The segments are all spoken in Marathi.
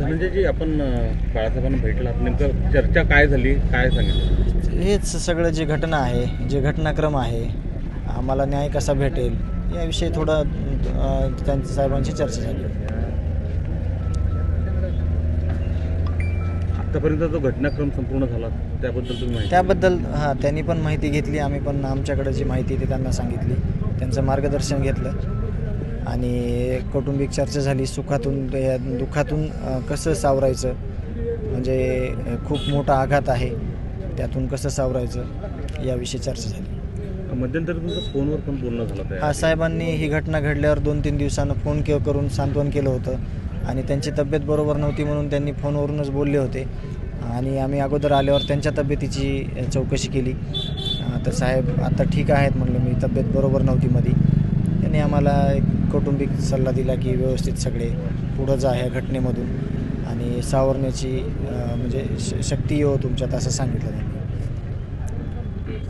धनंजयजी आपण बाळासाहेबांना भेटला. नेमकं चर्चा काय झाली? काय सांगितलं? हेच सगळं जे घटना आहे जे घटनाक्रम आहे आम्हाला न्याय कसा भेटेल याविषयी थोडं त्यांच्या साहेबांची चर्चा झाली. आतापर्यंत जो घटनाक्रम संपूर्ण झाला त्याबद्दल तुम्ही त्याबद्दल हां त्यांनी पण माहिती घेतली आम्ही पण आमच्याकडे जी माहिती ती त्यांना सांगितली. त्यांचं मार्गदर्शन घेतलं. आणि कौटुंबिक चर्चा झाली सुखातून या दुःखातून कसं सावरायचं? म्हणजे खूप मोठा आघात आहे त्यातून कसं सावरायचं? याविषयी चर्चा झाली. मध्यंतरी तुमचं फोनवर पण बोलणं झालं हा साहेबांनी ही घटना घडल्यावर दोन तीन दिवसानं फोन के करून सांत्वन केलं होतं आणि त्यांची तब्येत बरोबर नव्हती म्हणून त्यांनी फोनवरूनच बोलले होते. आणि आम्ही अगोदर आल्यावर त्यांच्या तब्येतीची चौकशी केली. तर साहेब आता ठीक आहेत म्हणलं मी तब्येत बरोबर नव्हती मध्ये त्यांनी आम्हाला एक कौटुंबिक सल्ला दिला की व्यवस्थित सगळे पुढं जा ह्या घटनेमधून. आणि सावरण्याची म्हणजे श शक्ती येऊ तुमच्यात असं सांगितलं त्यांनी.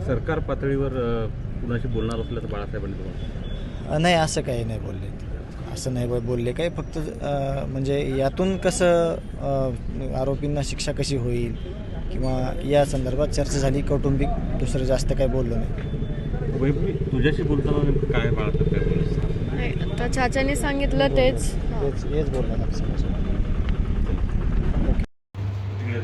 सरकार पातळीवर कुणाशी बोलणार असल्याचं बाळासाहेबांनी नाही असं काही नाही बोलले. असं नाही बोलले काही फक्त म्हणजे यातून कसं आरोपींना शिक्षा कशी होईल? किंवा या संदर्भात चर्चा झाली कौटुंबिक दुसरं जास्त काही बोललो नाही. तुझ्याशी बोलताना काय नाही आता चाचाने सांगितलं तेच हां. बोलणार आपण. तिकडे